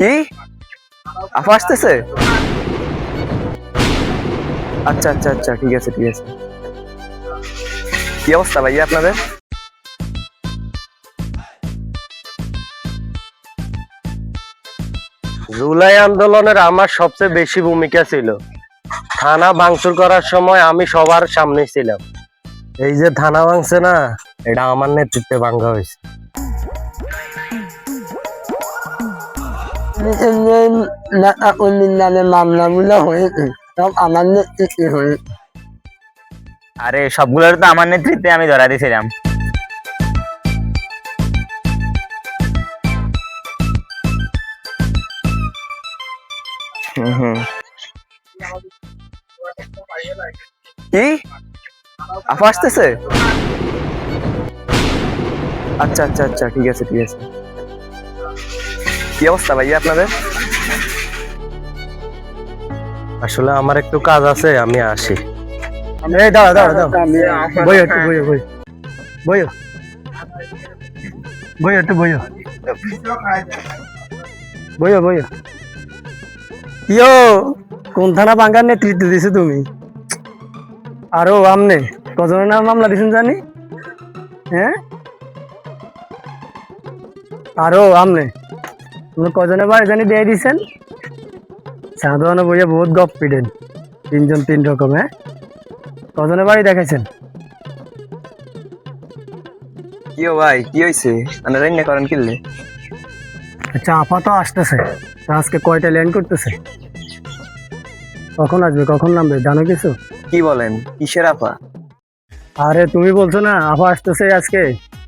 কি আপা আসতেছে? আচ্ছা আচ্ছা আচ্ছা ঠিক আছে ঠিক আছে। কি অবস্থা ভাইয়া আপনাদের? জুলাই আন্দোলনের আমার সবচেয়ে বেশি ভূমিকা ছিল। থানা ভাঙচুর করার সময় আমি সবার সামনে ছিলাম। এই যে থানা ভাঙছে না, এটা আমার নেতৃত্বে ভাঙ্গা হয়েছে। নামে মামলাগুলো হয়েছে সব আমার নেতৃত্বে হয়েছে আরে সবগুলোর তো আমার নেতৃত্বে আমি ধরা দিয়েছিলাম কি আপা আসতেছে? আচ্ছা আচ্ছা আচ্ছা ঠিক আছে ঠিক আছে। কি অবস্থা ভাইয়া আপনাদের? আসলে আমার একটু কাজ আছে আমি আসি। এই দাঁড়া দাঁড়া দাঁড়া। বই একটু বই বই বই বই একটু বই বই বই ইয়ো কোন থানা বাঙ্গার নেতৃত্ব দিছো তুমি? আরও আমনে কজনের নাম মামলা দিছেন জানি? হ্যাঁ? আরও আমনে তুমি কজনের বাড়ি জানি দিয়ে দিছেন সাধারণ বইয়ে বহুত গপ তিনজন তিন রকম হ্যাঁ? কজনের বাড়ি দেখাইছেন কি ভাই কি হয়েছে মানে রান্না করেন কিনলে? আচ্ছা আপা তো আসতেছে। আজকে কয়টা ল্যান্ড করতেছে? কখন আসবে কখন নামবে জানো কিছু? কি বলেন? কিসের আপা? আরে তুমি বলছো না আপা আসতেছে আজকে।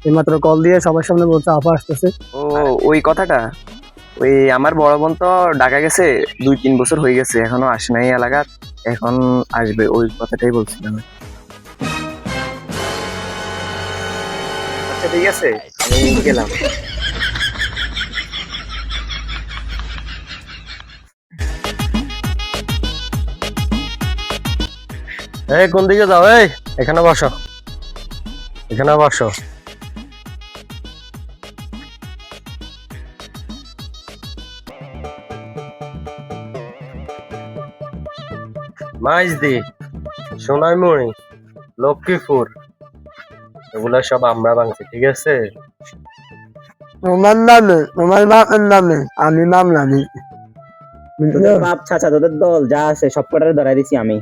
এইমাত্র কল দিয়ে সবার সামনে বলছো আপা আসতেছে। ও ওই কথাটা? ওই আমার বড় বোন তো ঢাকা গেছে, দুই তিন বছর হয়ে গেছে, এখনও আসে নাই এলাকাত এখন আসবে, ওই কথাটাই বলছিলাম। আচ্ছা ঠিক আছে, আমি গেলাম। এই, কোন দিকে যাও? এই, এখানে বসো। এখানে বসো। মাইজদি সোনাইমুড়ি লক্ষ্মীপুর এগুলো সব আমরা ভাঙছি ঠিক আছে? তোমার নামে তোমার বাপের নামে আমি নাম নামি তোদের বাপ চাচা তোদের দল যা আছে সব কটারে ধরাই দিছি আমি।